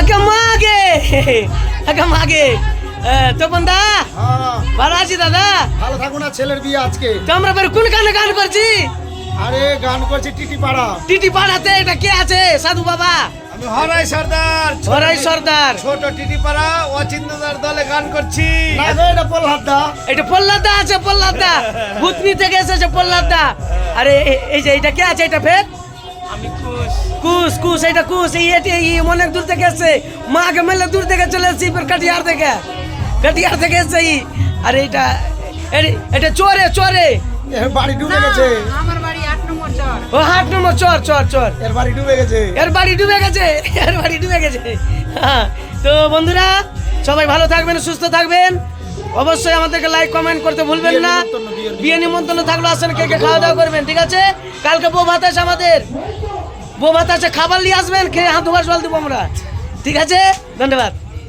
আগে মাগে আগে। মাগে এ, তো বন্ধা হ্যাঁ, ভালো আছি দাদা? ভালো থাকুন না ছেলের বিয়ে আজকে। তো আমরা বের কোন গানে গান করছি? আরে গান করছে টিটি পাড়া টিটি পাড়াতে এটা কে আছে? সাধু বাবা। আমি হরাই সর্দার হরাই সর্দার। ছোট টিটি পাড়া অচিন্তদার দলে গান করছি। না গো, এটা প্রহ্লাদ দা এটা পল্লাদা আছে পল্লাদা। ভূতনি থেকে এসেছে পল্লাদা। আরে এই যে এটা কে আছে? এটা ফের? কুস কুস এটা কুস এই এটি এই অনেক দূর থেকে এসছে। মাকে মেলে দূর থেকে চলে এসেছি ফের কাটিয়ার থেকে। কাটিয়ার থেকে এসছে আরে এটা এটা চোরে চোরে এর বাড়ি ডুবে গেছে। আমার বাড়ি আট নম্বর চর। ও হাট নম্বর চর চর চর। এর বাড়ি ডুবে গেছে। এর বাড়ি ডুবে গেছে এর বাড়ি ডুবে গেছে। হ্যাঁ তো বন্ধুরা সবাই ভালো থাকবেন সুস্থ থাকবেন। অবশ্যই আমাদেরকে লাইক কমেন্ট করতে ভুলবেন না। বিয়ে বিয়ে নিমন্ত্রণ থাকলে আসেন কে কে খাওয়া দাওয়া করবেন ঠিক আছে? কালকে বউ ভাত আছে আমাদের। বউ ভাত আছে, খাবার নিয়ে আসবেন, খেয়ে হাত ধোয়ার জল দেবো আমরা। ঠিক আছে? ধন্যবাদ।